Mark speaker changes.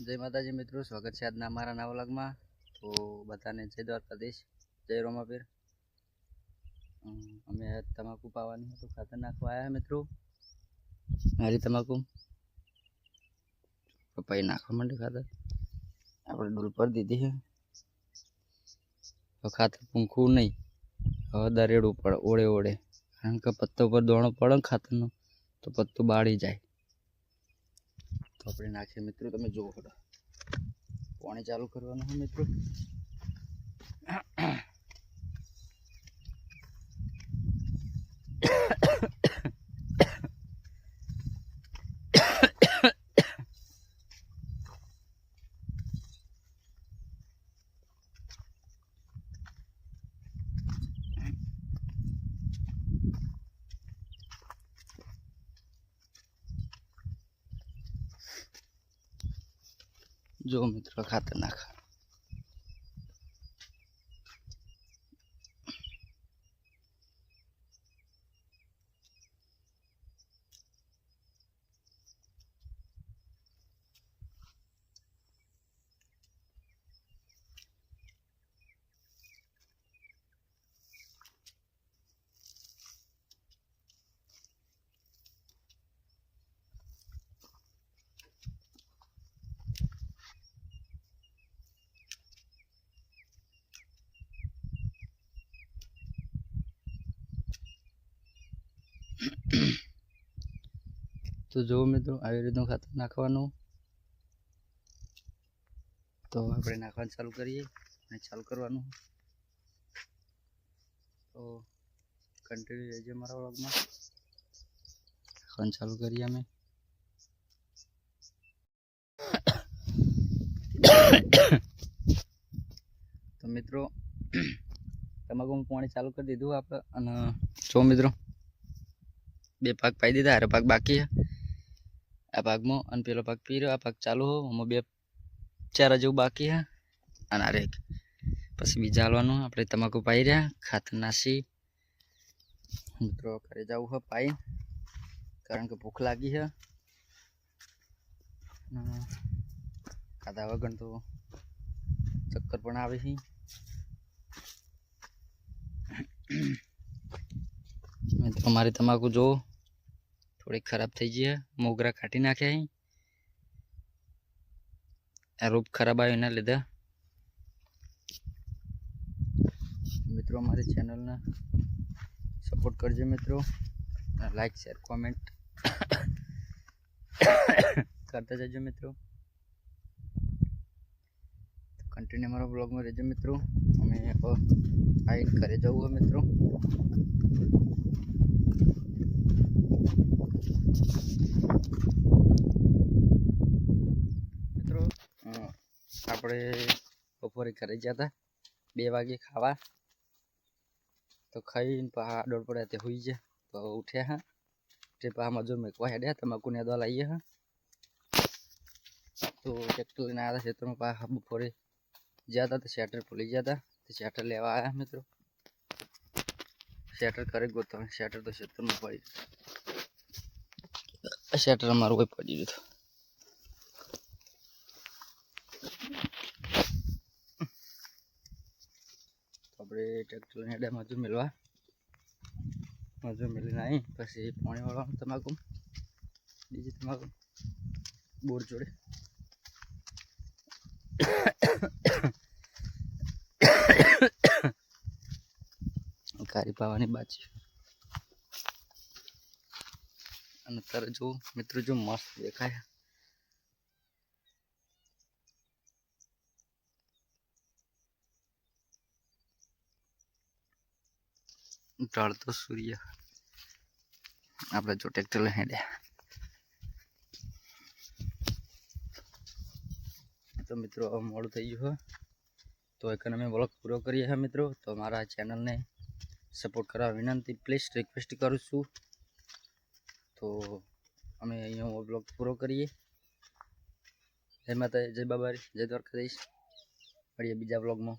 Speaker 1: જય માતાજી મિત્રો, સ્વાગત છે આજના અમારા નવા વ્લોગમાં. તો બધાને જય દ્વારકાધીશ, જય રોમાપીર. અમે તમાકુ પાવાની હતું, ખાતર નાખવા આવ્યા મિત્રો. મારી તમાકુ પપ્પાએ નાખવા માંડ્યું ખાતર. આપણે ડૂલ પર દીધી છે. તો ખાતર પૂંખવું નહીં. હવે દરેડવું પડે ઓળે ઓળે. કારણ કે પત્તો પર દોણો પડે ખાતરનો, તો પત્તું બાળી જાય. આપણે નાખીએ મિત્રો તમે જુઓ પાણી ચાલુ કરવાનું હોય મિત્રો. જો મિત્રો ખાતર નાખ તો જો મિત્રો, આવી રીતનું ખાતર નાખવાનું. તો આપણે નાખવાનું ચાલુ કરીએ અને ચાલુ કરવાનું. તો કન્ટિન્યુ રહેજો મારા વ્લોગમાં. નાખવાનું ચાલુ કરીએ અમે. તો મિત્રો તમાકુ પાણી ચાલુ કરી દીધું આપણે. અને જો મિત્રો બે પાક પાઈ દીધા હારે પાક બાકી આ ભાગમાં અને પેલો ભાગ પી રહ્યો આ ભાગ ચાલુ હો, આમાં બે, ચાર જેવું બાકી હા અને આરે રેક પછી બીજા હાલવાનું, આપણે તમાકુ પાઈ રહ્યા, ખાતર નાસી. મિત્રો, ઘરે જવું છે પાઈ, કારણ કે ભૂખ લાગી છે. ખાધા વગર તો ચક્કર પણ આવે છે. મિત્રો, મારી તમાકુ જો થોડીક ખરાબ થઈ ગઈ છે મોગરા કાઢી નાખ્યા અહીં આ રૂપ ખરાબ આવ્યો એના લીધે મિત્રો અમારી ચેનલને સપોર્ટ કરજો મિત્રો લાઈક શેર કોમેન્ટ કરતા જજો મિત્રો કન્ટિન્યુ અમારા બ્લોગમાં રહેજો મિત્રો અમે આઈ ઘરે જવું હોય મિત્રો મિત્રો આપણે બપોરે ઘરે ગયા હતા બે વાગે ખાવા. તો ખાઈને પા દોડ પડ્યા તે હોઈ ગયા. તો ઉઠ્યા હા. તે પા મજૂર મેકવા હેડ્યા. તમાકુ ને દવા લાવીએ હા. તો ટ્રેક્ટર લઈને આવ્યા ખેતરમાં. પા બપોરે ગયા હતા તો શેટર ભૂલી ગયા હતા તો શેટર લેવા આવ્યા મિત્રો. શેટર કરે તમે શેટર તો ખેતરમાં પડી શેટર અમારું કોઈ પડી ગયું હતું. આપણે ટ્રેક્ટર લઈને હેડ્યા મજૂર મેળવા. મજૂર મેળવીને આવી પછી પાણી વાળવાનું તમાકુ. બીજી તમાકુ. બોર જોડે. કારી પાવાની બાજી. અને તારે જો મિત્રો જો મસ્ત દેખાય. ઢળતો સૂર્ય આપણે જો ટ્રેક્ટર લઈ હેડ્યા તો મિત્રો મોડું થઈ ગયું તો એક અમે બ્લોગ પૂરો કરીએ હા મિત્રો તો મારા ચેનલને સપોર્ટ કરવા વિનંતી પ્લીઝ રિક્વેસ્ટ કરું છું તો અમે અહીંયા બ્લોગ પૂરો કરીએ જય માતા જય બાબા જય દ્વારકાધીશ મળીએ બીજા બ્લોગમાં